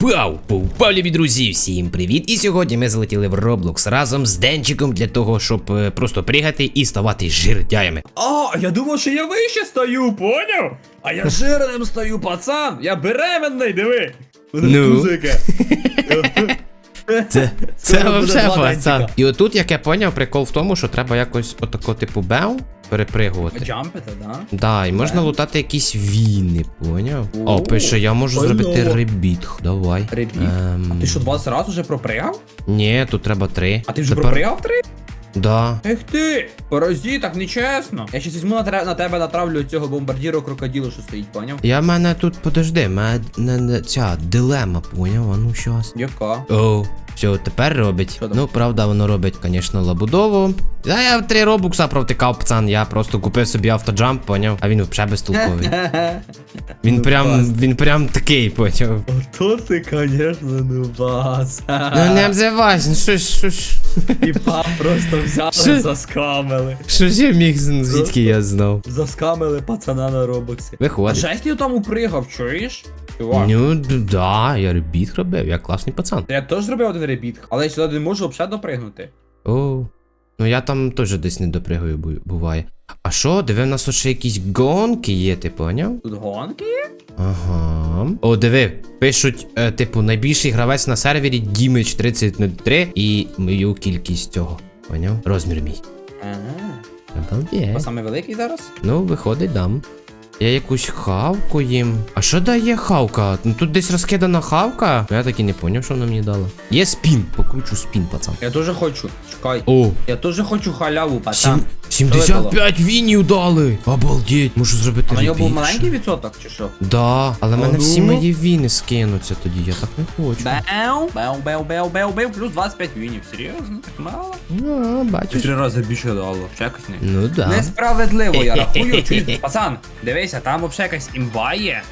Пау, пау, любі друзі, всім привіт! І сьогодні ми залетіли в Roblox разом з Денчиком для того, щоб е, просто пригати і ставати жирдяями. А, я думав, що я вище стою, поняв? А я жирним стою, пацан! Я беременний, диви! Ну. кузики. Це, це буде два пацан. Денчика. І отут, як я поняв, прикол в тому, що треба якось отако типу бев перепригувати. Джампити, да? Да, і можна Так. лутати якісь війни, поняв? О, пише, я можу зробити ребітх. Давай. Ребіт. Ем, А ти що, 20 разів вже пропрягав? Ні, тут треба три. А ти вже пропрягав три? Да. Ех ти! Паразит, так нечесно. Я щас візьму на, тре- на тебе натравлю цього бомбардіру крокодилу, що стоїть, поняв? Я в мене тут, подожди, мене не- не- ця дилема, поняв? А ну щас. Яка? О, все, тепер робить. Що там? Ну, правда, воно робить, звісно, лабудову. Та я три робукса провтикав, пацан. Я просто купив собі автоджамп, поняв, а він взагалі безтолковий. Він Ну, прям, клас. він прям такий, поняв. Ото ти, конечно, ну бас. Ну не обзивайся, ну що ж, що ж, І пап просто взяли, Що? заскамили. що ж я міг, звідки я знав? Заскамили пацана на робоксі. А Виходить. жесть ти там упригав, чуєш? Чувак. Ну, д- да, я ребіт робив, я класний пацан. Я теж зробив один ребіт, але я сюди не можу взагалі допригнути. О, ну я там теж десь не допригаю, бу- буває. А що, диви, в нас тут ще якісь гонки є, ти поняв? Тут гонки є? Ага. О, диви, пишуть, е, типу, найбільший гравець на сервері Дімич 3003 і мою кількість цього. Поняв? Розмір мій. Ага. А саме великий зараз? Ну, виходить, дам. Я якусь хавку їм. А що дає хавка? Ну тут десь розкидана хавка. Я так і не поняв, що вона мені дала. Є спін, покручу спін, пацан. Я теж хочу. Чекай. О, Я теж хочу халяву, пацан. сім- 75 вінів дали. Обалдеть, можу зробити А нього був маленький відсоток, чи що? Да, але в мене всі ну? мої віни скинуться тоді, я так не хочу. Беу, беу, беу, беу, беу, беу, плюс 25 вінів. Серйозно? Так мало? Ну, бачиш. Три рази більше дало. Ще якось не. Ну да. Несправедливо, я рахую. Чуєш? Пацан, дивися, там взагалі якась імба є.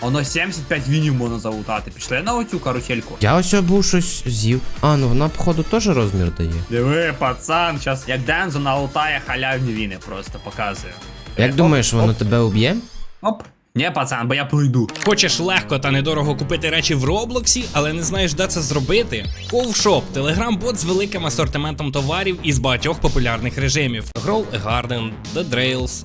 Воно 75 вінів можна залутати. Пішли на оцю карусельку. Я ось був щось з'їв. А, ну вона, походу, теж розмір дає. Диви, пацан, зараз як Дензо налутає халявні віни, просто показую. Як Оп, думаєш, воно оп, тебе уб'є? Оп. Ні, пацан, бо я пройду. Хочеш легко та недорого купити речі в Роблоксі, але не знаєш, де це зробити? Ковшоп телеграм-бот з великим асортиментом товарів із багатьох популярних режимів: Grow a Garden, The Drails,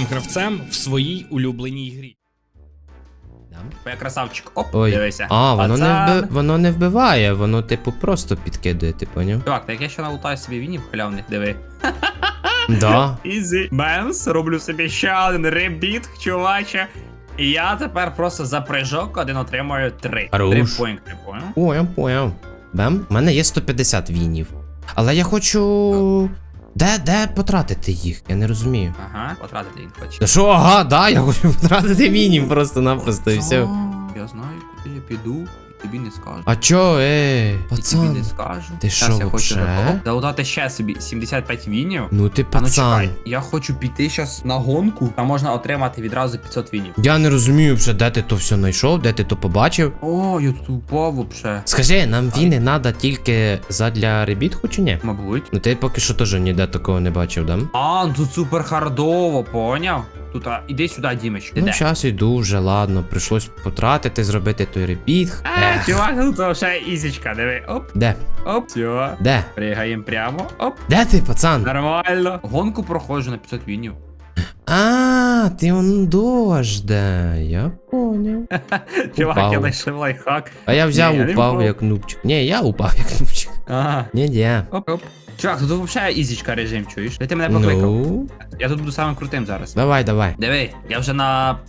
гравцем в своїй улюбленій грі. Я красавчик. Оп, Ой. дивися. А, воно не, вби... воно не вбиває, воно, типу, просто підкидує, ти поняв? Чувак, так я ще налутаю собі вінів халявних, диви. Да. Ізі. Бемс, роблю собі ще один ребіт, чуваче. І я тепер просто за прыжок один отримую три. Хорош. Три поінти, понял? О, я поняв. Бем, в мене є 150 вінів. Але я хочу. Де, де потратити їх? Я не розумію. Ага, потратити їх хоче. Та що, ага, да, я хочу потратити мінім просто-напросто і все. Я знаю, куди я піду, тобі не скажу. А чо, е, І тобі не скажу. ти що, я хочу вообще? залутати ще собі 75 вінів. Ну ти А ну пацан. чекай, я хочу піти зараз на гонку, там можна отримати відразу 500 вінів. Я не розумію вже, де ти то все знайшов, де ти то побачив. О, я тут упав вообще. Скажи, нам віни треба тільки задля ребітку чи ні? Мабуть. Ну ти поки що теж ніде такого не бачив, да? А, ну тут супер хардово, поняв? Тут, а, іди сюди, Дімич, Ну, час іду вже, ладно, прийшлось потратити, зробити той ребіт. Е, Ех, чувак, тут вообще ізічка, диви. Оп, де? оп, все. Де? Пригаємо прямо. Оп. Де ти, пацан? Нормально. Гонку проходжу на 500 вінів. А, ти он дожде. Я поняв. Чувак, Упав. я знайшов лайфхак. А я взяв, Ні, я не упав впав. як нубчик. Ні, я упав як нубчик. Ага. Ні, ні. Оп, оп. Чувак, тут вообще ізічка режим, чуєш? Де ти мене покликав? Ну, Я тут буду самим крутим зараз. давай, давай. Диви, я вже на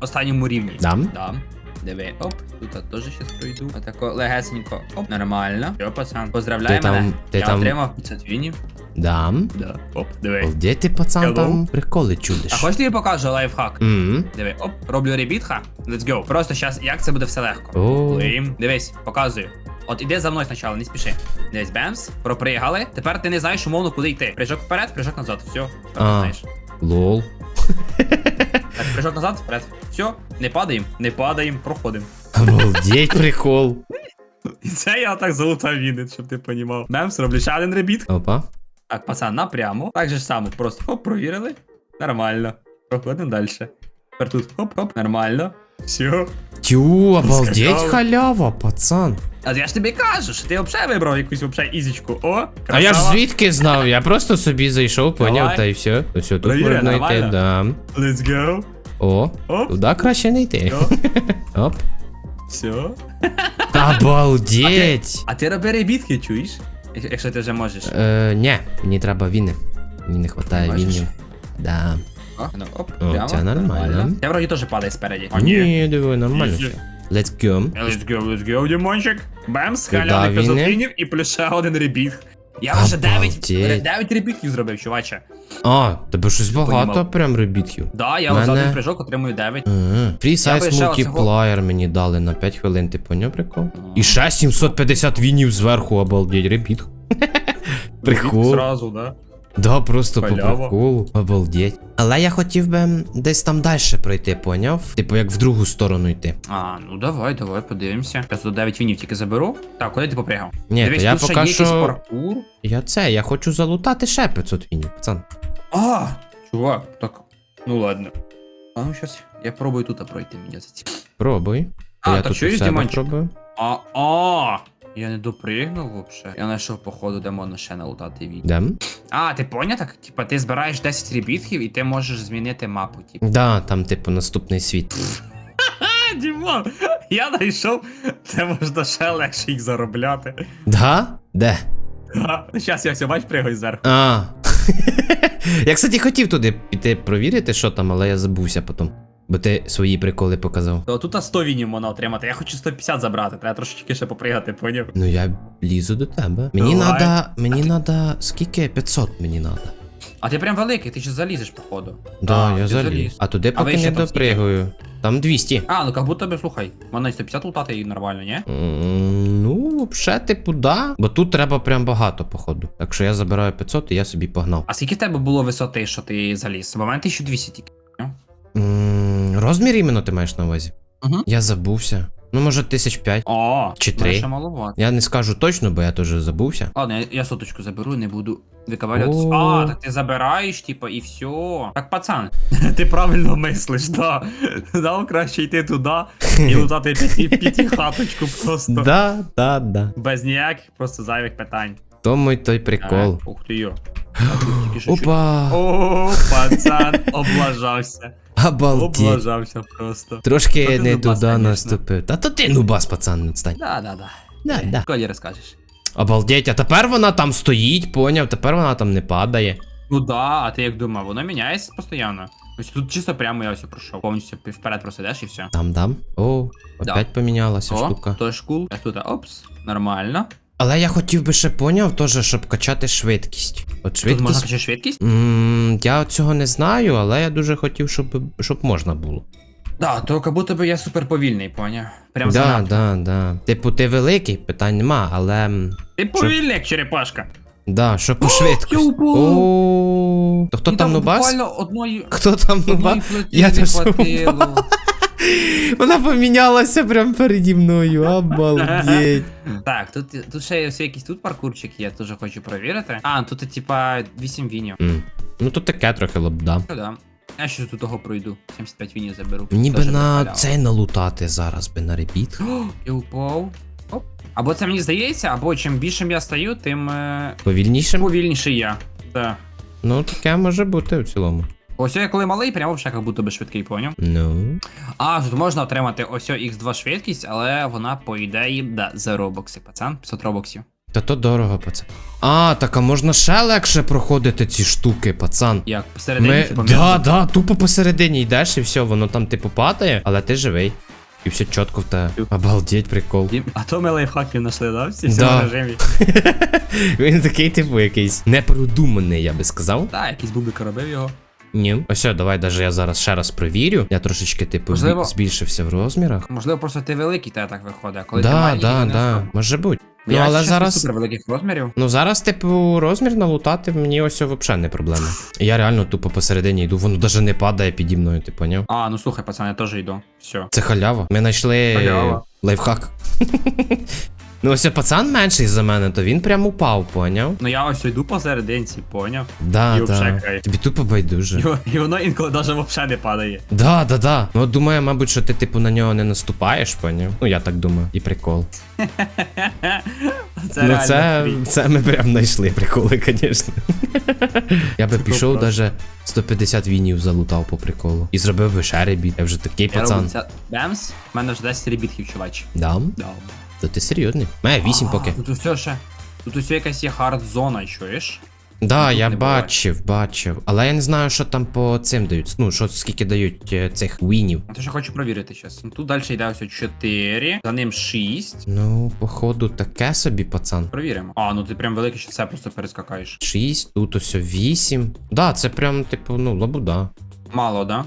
останньому рівні. Дам? Дам. Диви, оп, тут теж щас пройду. Отако легесенько. Оп, нормально. Все, пацан, поздравляй Ти мене. там- ти я там- отримав 500 вінів. Дам. Да. Оп, диви. Де ти, пацан, Hello. там приколи А чудиш? хочеш тобі покажу лайфхак? Мгм. Диви, оп, роблю ребітха. Let's go. Просто зараз, як це буде все легко. О. Плим. Дивись, показую. От іди за мною спочатку, не спіши. Дивись, бемс, пропригали. Тепер ти не знаєш умовно, куди йти. Прыжок вперед, прыжок назад. Все. Тепер ти А. знаєш. Лол. Так, прыжок назад, вперед. Все, не падаємо, не падаємо, проходимо. Обалдеть, прикол. І це я так залутав відео, щоб ти понімав. Бемс, роблю ще один ребіт. Опа. Так, пацан, напрямо. Так же ж само, просто хоп, провірили. Нормально. Проходимо далі. Тепер тут хоп-хоп, нормально. Все. Тю, обалдеть Скакали. халява, пацан. А я ж тобі кажу, що ти взагалі вибрав якусь взагалі ізічку. О, А я ж красава. звідки знав? Я просто собі зайшов, поняв, Давай. та й все. Ось тут Провіри, можна йти, нормально? да. Let's go. О, Оп. туди краще не йти. Оп. Все. Обалдеть. А ти роби ребітки, чуєш? Як- Якщо ти вже можеш. Е, ні, мені треба віни. Мені не вистачає вінів. Да. О, ну, оп, О, прямо, це нормально. Я вроді теж падає спереді. Ні, диви, нормально все. Let's go. Let's go, let's go, Дімончик. Бемс, Куда халяний 500 війни? і плюс ще один ребіт. Я вже 9, Обалдеть. 9 ребітків зробив, чуваче. А, тебе щось багато Понімав. прям робітків. Да, я Мене- за один прыжок отримую 9. Ага. Free Я size multiplier мені дали на 5 хвилин, ти поняв прикол? І ще 750 вінів зверху, обалдеть, ребіт. Прикол. Сразу, да. Да, просто по приколу. Обалдеть. Але я хотів би десь там далі пройти, поняв? Типу, як в другу сторону йти. А, ну давай, давай, подивимося. Я тут 9 вінів тільки заберу. Так, куди ти попрягав? Ні, Дивись, то я тут ще поки є що- паркур. Я це, я хочу залутати ще 500 вінів, пацан. А, чувак, так. Ну ладно. А ну щас, я пробую тут пройти мені за. Пробуй. А, я так тут у чуєш, себе Дімончик? пробую. А, а, я не допригнув вообще. Я знайшов, походу, де можна ще налутати від. Дем? А, ти поняв так? Типа ти збираєш 10 ребітків і ти можеш змінити мапу, типу. Да, там, типу, наступний світ. Дімон, я знайшов, де можна ще легше їх заробляти. Да? Де? Зараз я все бач, пригай зверху. А. я, кстати, хотів туди піти провірити, що там, але я забувся потім. Бо ти свої приколи показав. То тут 100 вінів можна отримати. Я хочу 150 забрати, треба трошечки ще попригати, поняв? Ну я лізу до тебе. Мені Давай. надо. Мені надо. Скільки? 500 мені надо. А ти прям великий, ти ще залізеш, походу. Да, А, я ти заліз. А туди А ви поки ще не там скільки? допригаю. Там 200. А, ну как будто би, слухай, і 150 лутати і нормально, ні? М, Ну, взагалі, типу, да. Бо тут треба прям багато, походу. Так що я забираю 500 і я собі погнав. А скільки в тебе було висоти, що ти заліз? Бо в мене 1200 тільки. Розмір іменно ти маєш на увазі? Мгм. Я забувся. Ну, може, тисяч п'ять. О, Чи три? Я не скажу точно, бо я теж забувся. Ладно, я, я соточку заберу, не буду викавалюватися. А, так ти забираєш, типа, і все. Так, пацан, ти правильно мислиш, да. Да, краще йти туди і лутати п'ятихаточку просто. Да, да, да. Без ніяких просто зайвих питань. Тому й той прикол. Ух ти йо. А Опа! О, пацан, облажався. Обалдеть. Облажався просто. Трошки Та ти не нубас, туди конечно. наступив. Та то ти нубас, пацан, не встань. Да, да, да. Да, да. Коли розкажеш. Обалдеть, а тепер вона там стоїть, поняв, тепер вона там не падає. Ну да, а ти як думав, воно міняється постійно. Ось тут чисто прямо я ось пройшов. Повністю пі- вперед просто йдеш і все. Там дам. О, Да. опять помінялася О, штука. то ж кул. Тут, опс, нормально. Але я хотів би ще поняв, теж, щоб качати швидкість. От Тут можна качати швидкість? М, я цього не знаю, але я дуже хотів, щоб, щоб можна було. Да, то як будто би я супер повільний, поняв. Прям да, занадто. да, да. Типу, ти великий, питань нема, але. Ти повільний, як черепашка. Да, що по швидкості. я упав. То хто там нубас? Буквально одної. Хто там нубас? Я теж. Вона помінялася прямо переді мною. Обалдеть. Так, тут, тут ще є ось якийсь тут паркурчик, я теж хочу перевірити. А, тут типа 8 вінів. М. Ну тут таке трохи лобда. Ну да. Я ще тут того пройду. 75 вінів заберу. Мені би Теж на халява. цей налутати зараз би на репіт. О, Я упав. Оп. Або це мені здається, або чим більшим я стаю, тим е, Повільнішим? повільніший я. Так. Ну таке може бути в цілому. Ось я коли малий, прямо вже як будто би швидкий, поняв? Ну. А, тут можна отримати ось X2 швидкість, але вона по ідеї, да, за робокси, пацан, 500 робоксів. Та то дорого, пацан. А, так а можна ще легше проходити ці штуки, пацан. Як посередині, Ми... типу, Да, да, тупо посередині йдеш і все, воно там типу падає, але ти живий. І все чітко в тебе. Обалдеть, прикол. А то ми лайфхаки знайшли, да? Всі Да. в режимі. Він такий, типу, якийсь непродуманий, я би сказав. Так, якийсь бубик робив його. Ні. Ось, давай даже я зараз ще раз провірю. Я трошечки, типу, Можливо- збільшився в розмірах. Можливо, просто ти великий, та так виходить, а коли ти Да, маленький, да, то не да. особо. Може бути. Ну, Я, але чесно, зараз. супер великих розмірів. Ну зараз, типу, розмір налутати мені ось взагалі не проблема. Я реально тупо посередині йду, воно навіть не падає піді мною, ти поняв? А, ну слухай, пацан, я теж йду. Все. Це халява. Ми знайшли Халява. лайфхак. Ну ось пацан менший за мене, то він прям упав, поняв? Ну я ось йду посерединці, поняв? Да, І да. Тобі тупо байдуже. І, і воно інколи навіть взагалі не падає. Да, да, да. Ну думаю, мабуть, що ти, типу, на нього не наступаєш, поняв? Ну я так думаю. І прикол. Це ну це, це ми прям знайшли приколи, звісно. я би пішов даже 150 вінів залутав по приколу. І зробив би ще ребіт. Я вже такий Я пацан. Бемс, в мене вже 10 ребітків, чувач. Дам? Да. То ти серйозний? Мене 8 поки. Тут усе ще. Тут усе якась є хард зона, чуєш? Да, тут я не буває. бачив, бачив. Але я не знаю, що там по цим дають. Ну, що скільки дають е, цих вінів. То ще хочу провірити зараз. Ну тут далі йде ось 4, за ним 6. Ну, походу, таке собі, пацан. Провіримо. А, ну ти прям великий, що це просто перескакаєш. 6, тут ось 8. Да, це прям, типу, ну, лабуда. Мало, да?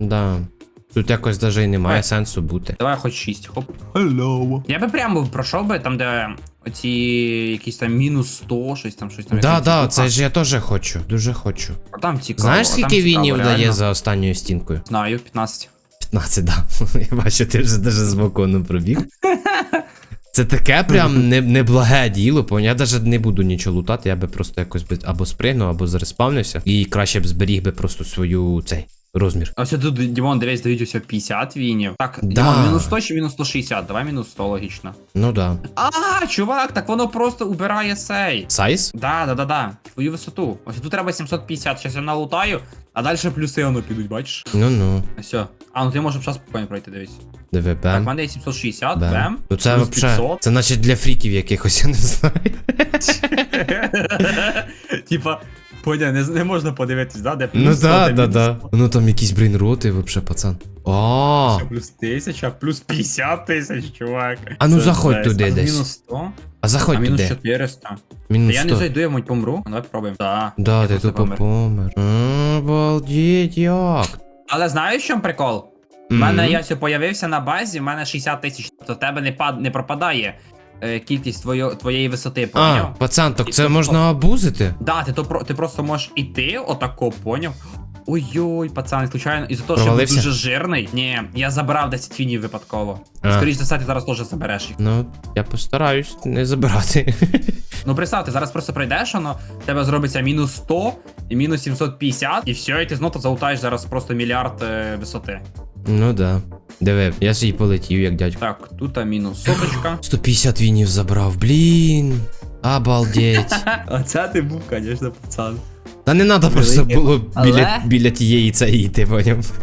Да. Тут якось даже і немає Давай. сенсу бути. Давай хоч 6. Хоп. Hello. Я би прямо пройшов би там, де оці якісь там мінус 100, щось там, щось там. Да, якась да, типуха. це ж я теж хочу. Дуже хочу. А там цікаво. Знаєш, а там скільки цікаво, вінів реально. дає за останньою стінкою? Знаю, 15. 15, да. Я бачу, ти вже даже з балкону пробіг. Це таке прям не, неблаге діло, поняв? Я навіть не буду нічого лутати, я би просто якось би або спригнув, або зареспавнився. І краще б зберіг би просто свою цей розмір. А ось тут, Дімон, дивись, дають усього 50 вінів. Так, Да. Дімон, мінус 100 чи мінус 160? Давай мінус 100, логічно. Ну да. А, чувак, так воно просто убирає сей. Сайз? Да, да, да, да. Твою висоту. Ось тут треба 750, зараз я налутаю, а далі плюси воно підуть, бачиш? Ну ну. Все. А, ну ти можеш зараз спокійно пройти, дивись. Диви, Так, в мене є 760, Бем. бем. Ну це вообще. 500. Це наче для фріків якихось, я не знаю. Типа, поня, не, не можна подивитись, да, де плюс Ну 100, да, де да, мінус да. 100. Ну там якісь брейнроти, вообще, пацан. А, Що, Плюс 1000, плюс 50 тисяч, чувак. А ну Це заходь жесть. туди А десь. Мінус 100? а А заходь мінус туди. 400. Та Мінус я не 100. зайду, я мабуть помру. Ну, давай попробуємо. Да. Да, ти просто тупо помер. Обалдеть, як? Але знаєш, в чому прикол? У Мгм. мене я все появився на базі, в мене 60 тисяч, то в тебе не пад не пропадає е, кількість твоє, твоєї висоти, А, поняв? пацан, так І це то- можна обузити? Да, ти то про ти просто можеш іти, отако, поняв? Ой-ой, пацан, случайно, із-за того, що я був Провалився? дуже жирний. Ні, я забрав 10 фінів випадково. А. Скоріше за все, ти зараз теж забереш їх. Ну, я постараюсь не забирати. Ну представ, ти зараз просто пройдеш, воно в тебе зробиться мінус 100 і мінус 750, і все, і ти знову залутаєш зараз просто мільярд е, висоти. Ну да. Диви, я свій полетів, як дядько. Так, тут мінус соточка. 150 вінів забрав, блін. Обалдеть. Оце ти був, звісно, пацан. Та не треба просто було біля, Але- біля тієї цієї, ти поняв.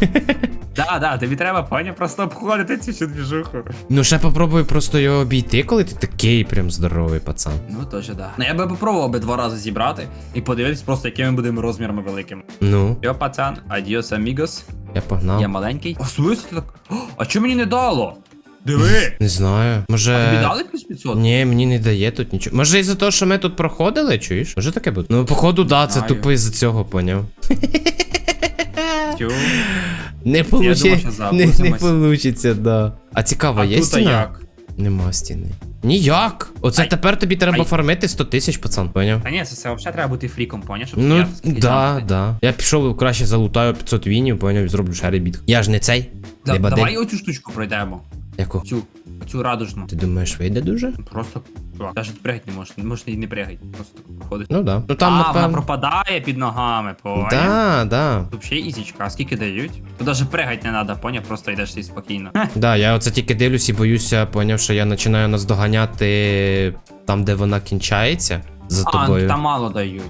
Да, да, тобі треба, поняв, просто обходити цю всю двіжуху. Ну ще попробуй просто його обійти, коли ти такий прям здоровий пацан. Ну, теж да. Ну я би попробував би два рази зібрати і подивитись просто, якими будемо розмірами великими. Ну, Йо, пацан, адіос, амігос. я погнав. Я маленький. А смысле ти так? О, а чого мені не дало? Диви! Не знаю. Тобі Може. дали плюс 500? Ні, мені не дає тут нічого. Може із-за того, що ми тут проходили, чуєш? Може таке буде? Ну, походу, да, це знаю. тупо із-за цього, поняв. Тю. Не думав, получи... що не, запустимось. получиться, да. А цікаво, А є тут стіна? як? Нема стіни. Ніяк! Оце Ай. тепер тобі треба Ай. фармити 100 тисяч, пацан, поняв? Та ні, це, це взагалі треба бути фріком, поняв, щоб Ну, да, да. Я пішов краще залутаю 500 вінів, поняв, і зроблю ще ребіт. Я ж не цей. Да, не бадель. давай оцю штучку пройдемо. Яку? Цю, цю радужну. Ти думаєш, вийде дуже? Просто, чувак, навіть пригати не можеш, можеш і не пригати, просто так проходиш. Ну да. Ну там, а, вона напевно. пропадає під ногами, поняв? Да, да. Тут ще ізічка, а скільки дають? Тут навіть пригати не треба, поняв, просто йдеш собі спокійно. Да, я оце тільки дивлюсь і боюся, поняв, що я починаю наздоганяти там, де вона кінчається за а, тобою. там мало дають.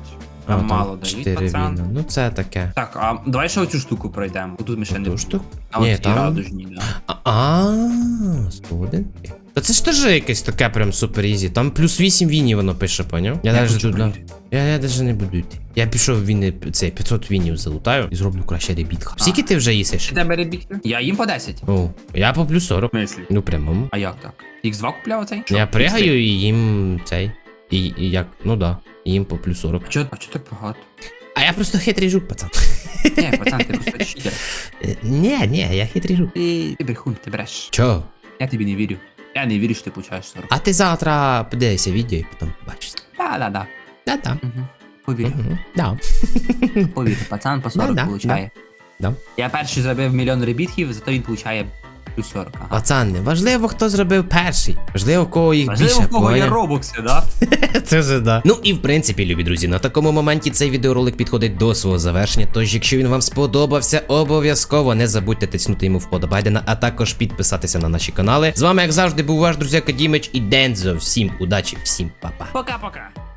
А, Там мало дають, 4 пацан. віна. Ну це таке. Так, а давай ще оцю штуку пройдемо. Тут ми ще не Ту штуку? А Ні, от ці там- радужні, да. А, А, згоден. Та це ж теж якесь таке прям супер ізі. Там плюс 8 вінів воно пише, поняв? Я Я навіть хочу тут. да. Я, я навіть не буду йти. Я пішов віни, цей 500 вінів залутаю і зроблю краще ребітка. Скільки ти вже їсиш? Чи тебе ребіхти? Я їм по 10. О, я по плюс 40. Мислі. Ну прямому. А як так? X2 купляв оцей? Я пригаю і їм цей. І, і як, ну да, їм по плюс 40. А чо, а чо так багато? А я просто хитрий жук, пацан. Ні, пацан, ти просто читер. Е, Ні, ні, я хитрий жук. Ти, ти брехун, ти бреш. Чо? Я тобі не вірю. Я не вірю, що ти получаєш 40. А ти завтра подивися відео і потім побачиш. Да, да, да. Да-да. Угу. Повірю. Мгм. Да. Повірю, пацан по 40 да, получає. да. Я перший зробив мільйон ребітків, зато він получає плюс 40. Ага. Пацан, не важливо, хто зробив перший. Важливо, кого їх Важливо, більше. в кого є поняв? робокси, да? Це вже да. Ну і в принципі, любі друзі, на такому моменті цей відеоролик підходить до свого завершення. Тож, якщо він вам сподобався, обов'язково не забудьте тиснути йому вподобайдена, а також підписатися на наші канали. З вами, як завжди, був ваш друзяка Дімич і Дензо. Всім удачі, всім па-па. Пока-пока.